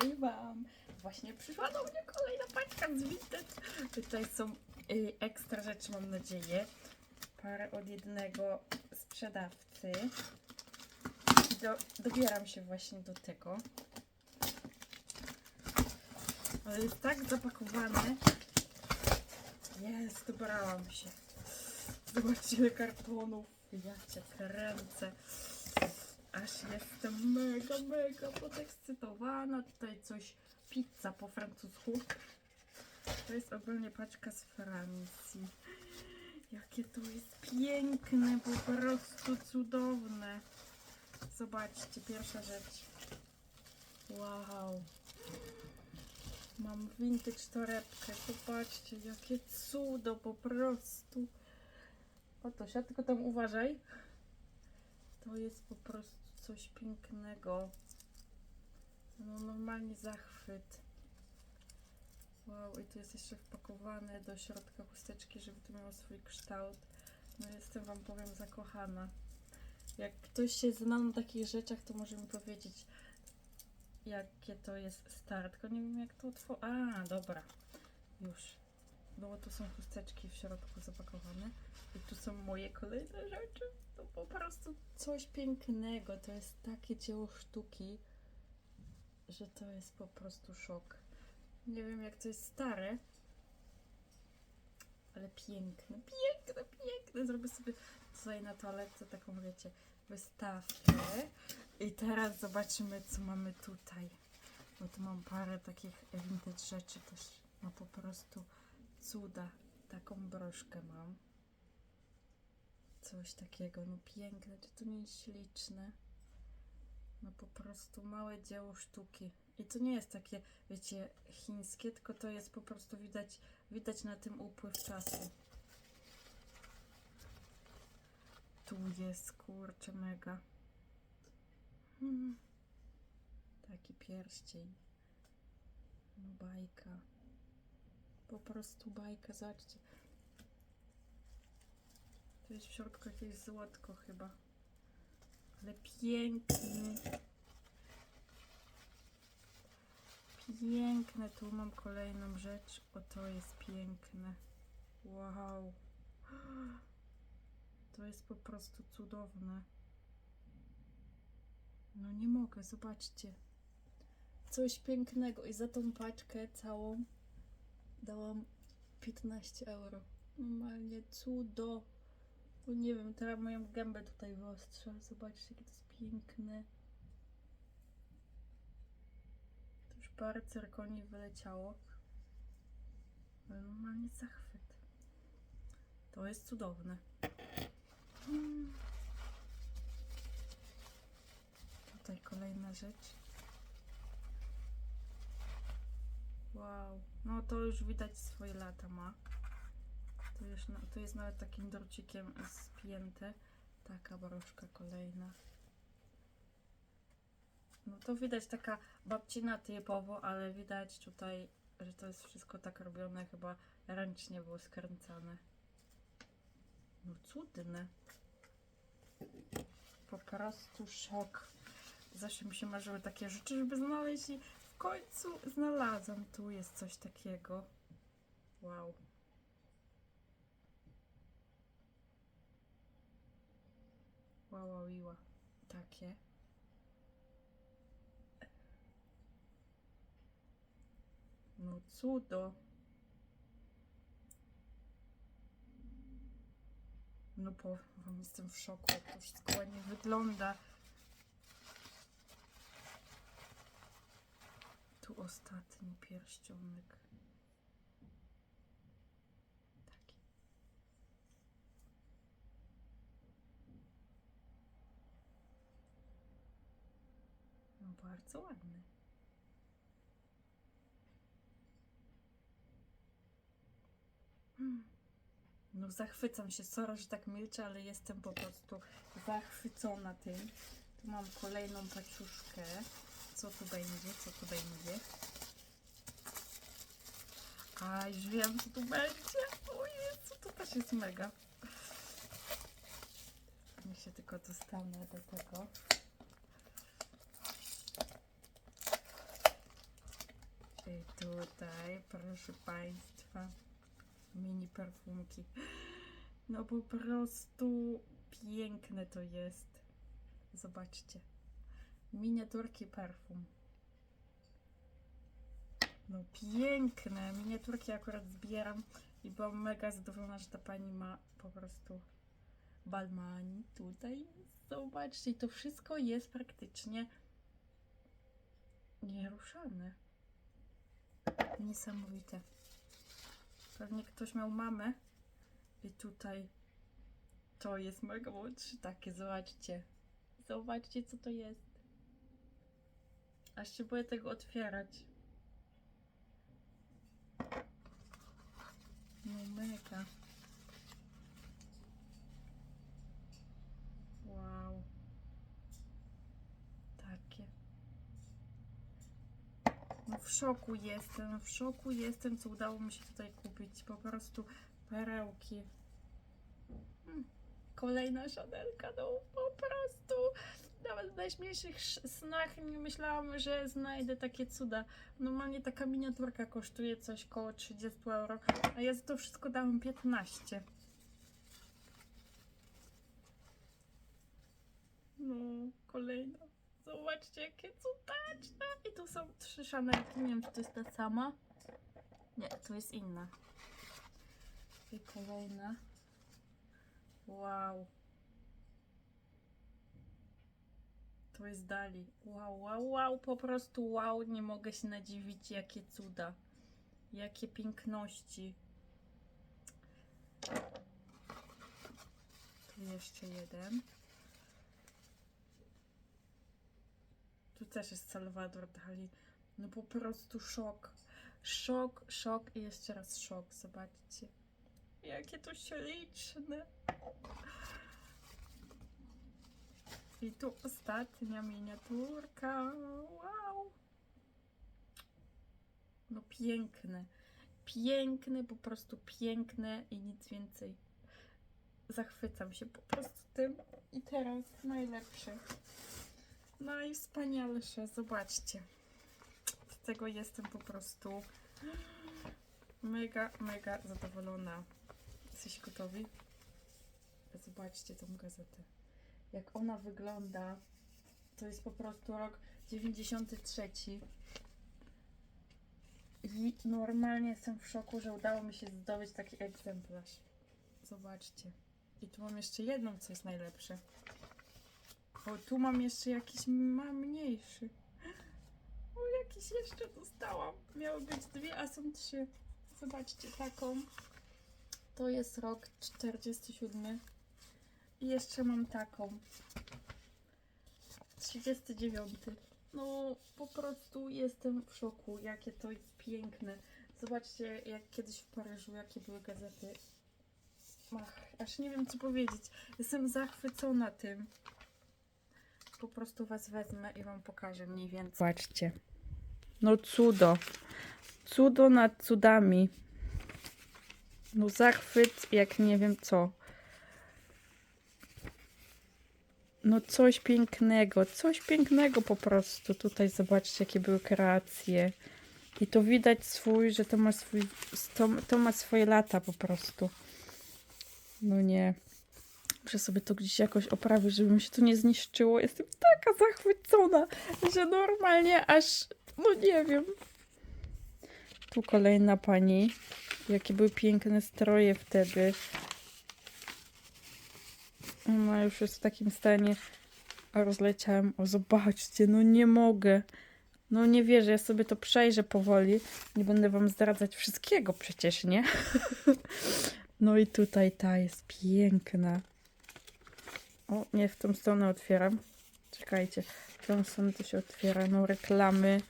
Hej wam! Właśnie przyszła do mnie kolejna paczka z Vinted. Tutaj są y, ekstra rzeczy, mam nadzieję. Parę od jednego sprzedawcy. Do, dobieram się właśnie do tego. Ale jest tak zapakowane. Jest, dobrałam się. Zobaczcie ile kartonów. Ja cię kręcę. Aż jestem mega, mega podekscytowana. Tutaj coś, pizza po francusku. To jest ogólnie paczka z Francji. Jakie to jest piękne, po prostu cudowne. Zobaczcie, pierwsza rzecz. Wow. Mam vintage torebkę. Zobaczcie, jakie cudo po prostu. Oto się, tylko tam uważaj. To jest po prostu coś pięknego. No normalnie zachwyt. Wow, i tu jest jeszcze wpakowane do środka chusteczki, żeby to miało swój kształt. No jestem wam powiem zakochana. Jak ktoś się zna na takich rzeczach, to może mi powiedzieć, jakie to jest stare. Tylko nie wiem jak to otworzyć. A, dobra. Już. No bo tu są chusteczki w środku zapakowane. I tu są moje kolejne rzeczy. To po prostu coś pięknego. To jest takie dzieło sztuki, że to jest po prostu szok. Nie wiem jak to jest stare, ale piękne, piękne, piękne. Zrobię sobie tutaj na toaletce taką, wiecie, wystawkę. I teraz zobaczymy, co mamy tutaj. Bo tu mam parę takich vintage rzeczy też. No po prostu cuda. Taką broszkę mam. Coś takiego, no piękne, czy to nie jest śliczne? No po prostu małe dzieło sztuki. I to nie jest takie, wiecie, chińskie, tylko to jest po prostu widać, widać na tym upływ czasu. Tu jest, kurczę, mega. Hmm. Taki pierścień. No bajka. Po prostu bajka, zobaczcie. To jest w środku jakieś złotko chyba. Ale piękny. Piękne. Tu mam kolejną rzecz. O, to jest piękne. Wow. To jest po prostu cudowne. No nie mogę, zobaczcie. Coś pięknego. I za tą paczkę całą dałam 15 euro. Normalnie cudo. Bo nie wiem, teraz moją gębę tutaj wyostrza. Zobaczcie, jakie to jest piękne. To już parę cyrkoni wyleciało. Ale normalnie zachwyt. To jest cudowne. Mm. Tutaj kolejna rzecz. Wow. No to już widać swoje lata ma. Jest, na- to jest nawet takim drucikiem spięte. Taka broszka kolejna. No to widać taka babcina typowo, ale widać tutaj, że to jest wszystko tak robione, chyba ręcznie było skręcane. No cudne. Po prostu szok. Zawsze mi się marzyły takie rzeczy, żeby znaleźć i końcu znalazłam. Tu jest coś takiego. Wow. Wow, wow, iła. Takie. No cudo. No powiem wam, jestem w szoku, jak to wszystko ładnie wygląda. Tu ostatni pierścionek. Taki. No bardzo ładny. Hmm. No zachwycam się, sorry, że tak milczę, ale jestem po prostu zachwycona tym. Tu mam kolejną paczuszkę. Co tu będzie? Co tu będzie? A, już wiem, co tu będzie. O Jezu, to też jest mega. Niech się tylko dostanę do tego. I tutaj, proszę Państwa, mini perfumki. No po prostu piękne to jest. Zobaczcie. Miniaturki perfum. No piękne. Miniaturki akurat zbieram i byłam mega zadowolona, że ta pani ma po prostu Balmani tutaj. Zobaczcie, to wszystko jest praktycznie nieruszane. Niesamowite. Pewnie ktoś miał mamę i tutaj to jest mega młodszy takie, zobaczcie. Zobaczcie co to jest. Aż się boję tego otwierać. No mega. Wow. Takie. No w szoku jestem, w szoku jestem, co udało mi się tutaj kupić. Po prostu perełki. Mm, Kolejna szadelka, no w najśmielszych sz- snach nie myślałam, że znajdę takie cuda. Normalnie taka miniaturka kosztuje coś koło 30 euro, a ja za to wszystko dałam 15. No, kolejna. Zobaczcie, jakie cudaczne. I tu są trzy szanelki. Nie wiem, czy to jest ta sama. Nie, to jest inna. I kolejna. Wow. To jest Dali. Wow, wow, wow. Po prostu wow. Nie mogę się nadziwić, jakie cuda. Jakie piękności. Tu jeszcze jeden. Tu też jest Salvador Dali. No po prostu szok. Szok, szok i jeszcze raz szok. Zobaczcie. Jakie to śliczne. I tu ostatnia miniaturka. Wow. No piękne. Piękne, po prostu piękne i nic więcej. Zachwycam się po prostu tym. I teraz najlepsze. Najwspanialsze. Zobaczcie. Z tego jestem po prostu mega, mega zadowolona. Jesteście gotowi? Zobaczcie tą gazetę. Jak ona wygląda, to jest po prostu rok 93. I normalnie jestem w szoku, że udało mi się zdobyć taki egzemplarz. Zobaczcie. I tu mam jeszcze jedną, co jest najlepsze. O, tu mam jeszcze jakiś ma mniejszy. O, jakiś jeszcze dostałam. Miały być dwie, a są trzy. Zobaczcie, taką. To jest rok 47. I jeszcze mam taką. 39. No, po prostu jestem w szoku, jakie to jest piękne. Zobaczcie, jak kiedyś w Paryżu, jakie były gazety. Ach, aż nie wiem, co powiedzieć. Jestem zachwycona tym. Po prostu was wezmę i wam pokażę mniej więcej. Zobaczcie. No cudo. Cudo nad cudami. No zachwyt, jak nie wiem co. No coś pięknego, coś pięknego po prostu. Tutaj zobaczcie, jakie były kreacje. I to widać swój, że to ma, swój, to, to ma swoje lata po prostu. No nie. Muszę sobie to gdzieś jakoś oprawić, żeby mi się to nie zniszczyło. Jestem taka zachwycona, że normalnie aż, no nie wiem. Tu kolejna pani. Jakie były piękne stroje wtedy. Ona już jest w takim stanie. A rozleciałem. O, zobaczcie, no nie mogę. No nie wierzę, ja sobie to przejrzę powoli. Nie będę wam zdradzać wszystkiego przecież, nie? No i tutaj ta jest piękna. O, nie w tą stronę otwieram. Czekajcie, w tą stronę to się otwiera. No reklamy.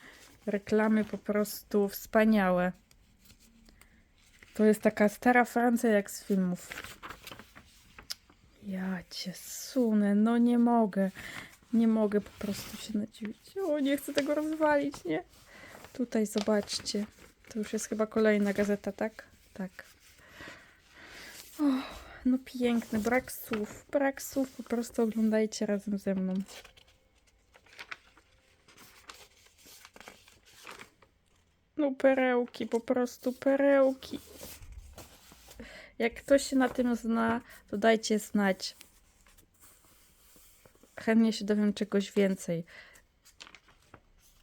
Reklamy po prostu wspaniałe. To jest taka stara Francja jak z filmów. Ja cię sunę, no nie mogę. Nie mogę po prostu się nadziwić. O, nie chcę tego rozwalić, nie? Tutaj zobaczcie. To już jest chyba kolejna gazeta, tak? Tak. O, no piękny, brak słów. Brak słów, po prostu oglądajcie razem ze mną. No perełki, po prostu perełki. Jak ktoś się na tym zna, to dajcie znać. Chętnie się dowiem czegoś więcej.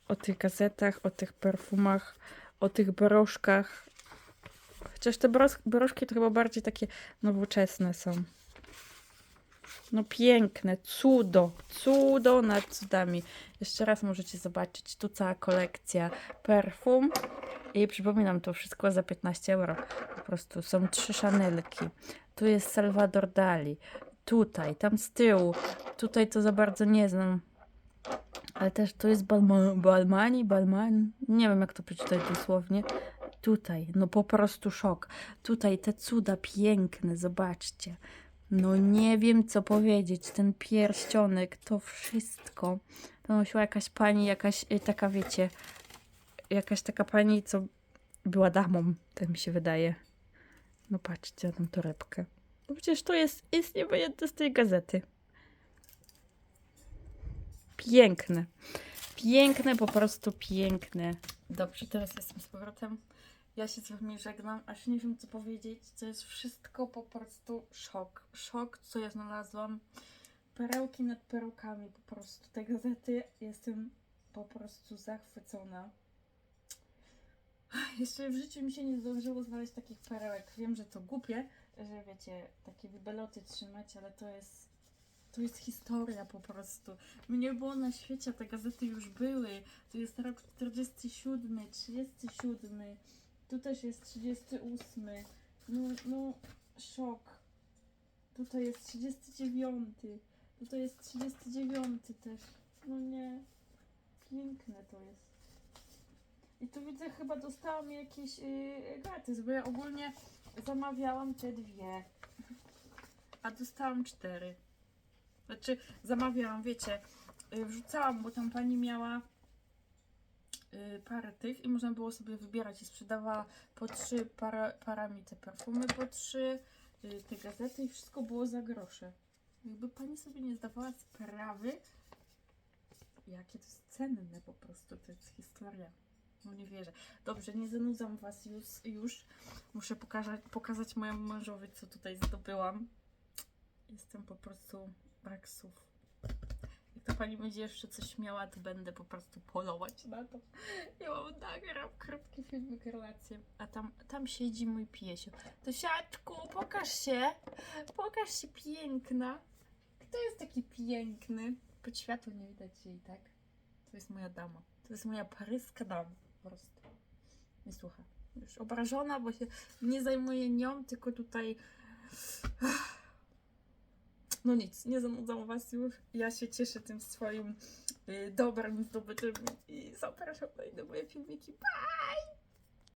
O tych gazetach, o tych perfumach, o tych broszkach. Chociaż te bros- broszki to chyba bardziej takie nowoczesne są. No piękne, cudo, cudo nad cudami. Jeszcze raz możecie zobaczyć, tu cała kolekcja perfum. I przypominam, to wszystko za 15 euro. Po prostu są trzy szanelki. Tu jest Salvador Dali. Tutaj, tam z tyłu. Tutaj to za bardzo nie znam. Ale też to jest Balma, Balmani, Balmani. Nie wiem, jak to przeczytać dosłownie. Tutaj, no po prostu szok. Tutaj te cuda piękne, zobaczcie. No nie wiem, co powiedzieć. Ten pierścionek, to wszystko. To nosiła jakaś pani, jakaś y, taka, wiecie, jakaś taka pani, co była damą, tak mi się wydaje. No patrzcie na tą torebkę. No przecież to jest, jest niewyjęte z tej gazety. Piękne. Piękne, po prostu piękne. Dobrze, teraz jestem z powrotem. Ja się z wami żegnam, aż nie wiem co powiedzieć. To jest wszystko po prostu szok. Szok, co ja znalazłam. Perełki nad perełkami po prostu. Te gazety jestem po prostu zachwycona. Jeszcze w życiu mi się nie zdążyło znaleźć takich perełek. Wiem, że to głupie, że wiecie, takie wybeloty trzymać, ale to jest to jest historia po prostu. Mnie było na świecie, te gazety już były. Tu jest rok 47, 37. Tu też jest 38. No, no, szok. Tutaj jest 39. Tutaj jest 39 też. No nie. Piękne to jest. I tu widzę, chyba dostałam jakieś yy, gratis, bo ja ogólnie zamawiałam te dwie. A dostałam cztery. Znaczy, zamawiałam, wiecie, y, wrzucałam, bo tam pani miała y, parę tych i można było sobie wybierać i sprzedawała po trzy para, parami te perfumy, po trzy y, te gazety i wszystko było za grosze. Jakby pani sobie nie zdawała sprawy, jakie to jest cenne po prostu, to jest historia. No nie wierzę. Dobrze, nie zanudzam was już. już. Muszę pokazać, pokazać mojemu mężowi, co tutaj zdobyłam. Jestem po prostu brak słów. Jak ta pani będzie jeszcze coś miała, to będę po prostu polować na to. Ja mam nagram krótki filmik, relację. A tam, tam siedzi mój piesio. To siatku, pokaż się. Pokaż się piękna. Kto jest taki piękny? Pod światło nie widać jej, tak? To jest moja dama. To jest moja paryska dama. Po prostu. Nie słucha. Już obrażona, bo się nie zajmuję nią, tylko tutaj... No nic, nie zanudzam was już. Ja się cieszę tym swoim y, dobrem zdobytym i zapraszam na inne moje filmiki. Pa!